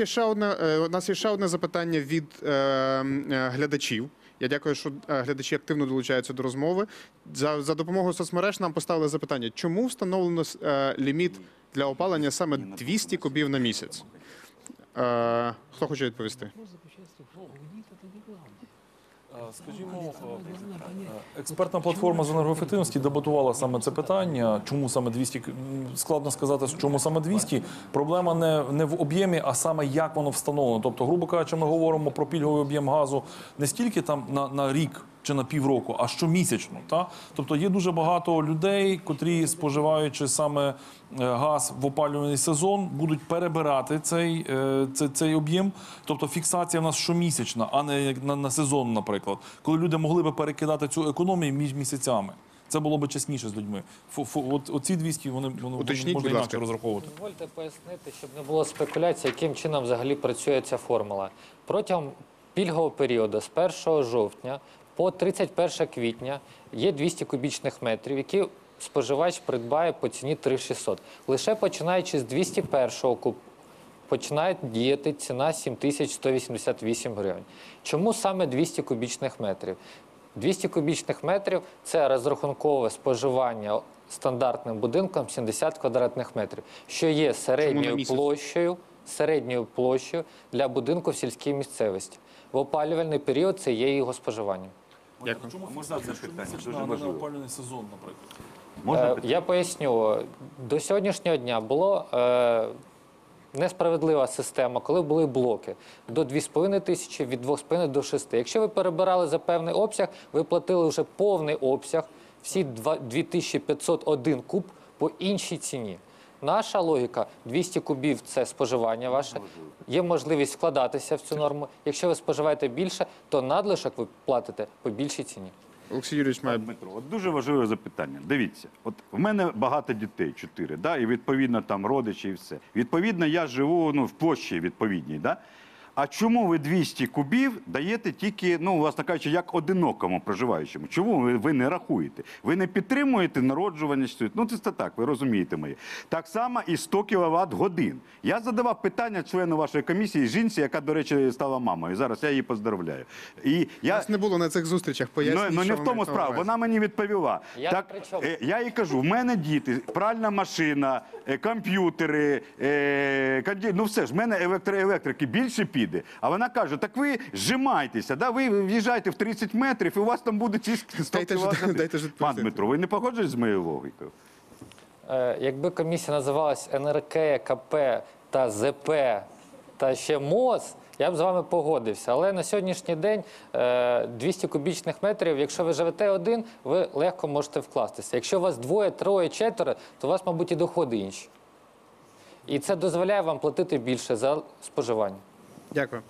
є ще одне. е, У нас є ще одне запитання від е, е, глядачів. Я дякую, що глядачі активно долучаються до розмови. За, за допомогою соцмереж нам поставили запитання, чому встановлено ліміт для опалення саме 200 кубів на місяць? Хто хоче відповісти? Скажімо, е, експертна платформа з енергоефективності дебатувала саме це питання. Чому саме 200? М, Складно сказати, чому саме 200. Проблема не, не в об'ємі, а саме як воно встановлено. Тобто, грубо кажучи, ми говоримо про пільговий об'єм газу не стільки там на, на рік чи на півроку, а щомісячно. Та? Тобто є дуже багато людей, котрі, споживаючи саме е, газ в опалювальний сезон, будуть перебирати цей, е, цей, цей об'єм. Тобто фіксація в нас щомісячна, а не на, на сезон, наприклад. Коли люди могли би перекидати цю економію між місяцями. Це було б чесніше з людьми. Фу, фу, от, оці 200 вони, вони Уточніть, можна інакше розраховувати. Дозвольте пояснити, щоб не було спекуляцій, яким чином взагалі працює ця формула. Протягом пільгового періоду з 1 жовтня по 31 квітня є 200 кубічних метрів, які споживач придбає по ціні 3600. Лише починаючи з 201 куб починає діяти ціна 7188 гривень. Чому саме 200 кубічних метрів? 200 кубічних метрів це розрахункове споживання стандартним будинком 70 квадратних метрів, що є середньою площею, середньою площею для будинку в сільській місцевості. В опалювальний період це є його споживання. Дякую. Чому фіксація щомісячна, а не на опалювальний сезон, наприклад? Можна Е. Я поясню. До сьогоднішнього дня було е, несправедлива система, коли були блоки до 2,5 тисячі, від 2,5 до 6. Якщо ви перебирали за певний обсяг, ви платили вже повний обсяг, всі два- 2501 куб по іншій ціні. Наша логіка 200 кубів це споживання ваше. Є можливість вкладатися в цю норму. Якщо ви споживаєте більше, то надлишок ви платите по більшій ціні. Олексій Юрійович має Дмитро, от дуже важливе запитання. Дивіться, от в мене багато дітей, чотири, да, і відповідно там родичі і все. Відповідно, я живу ну, в площі відповідній. Да? А чому ви 200 кубів даєте тільки, ну, власне кажучи, як одинокому проживаючому? Чому ви, ви не рахуєте? Ви не підтримуєте народжуваність? Ну, це так, ви розумієте моє. Так само і 100 кВт годин. Я задавав питання члену вашої комісії, жінці, яка, до речі, стала мамою. Зараз я її поздравляю. І я... нас не було на цих зустрічах. Ну, Поясніть, ну не в тому справа. Вона мені відповіла. Я так, е, я їй кажу: в мене діти, пральна машина, е, комп'ютери, е, конді- ну все ж, в мене електроелектрики більше піде. А вона каже: так ви зжимайтеся, да? ви в'їжджайте в 30 метрів, і у вас там буде ці 100 Дайте ж- кіловат. дайте ж Пан відповісти. Дмитро, ви не погоджуєтесь з моєю логікою? Е, Якби комісія називалась НРК, КП та ЗП та ще МОЗ, я б з вами погодився. Але на сьогоднішній день е, 200 кубічних метрів, якщо ви живете один, ви легко можете вкластися. Якщо у вас двоє, троє, четверо, то у вас, мабуть, і доходи інші. І це дозволяє вам платити більше за споживання. Дякую.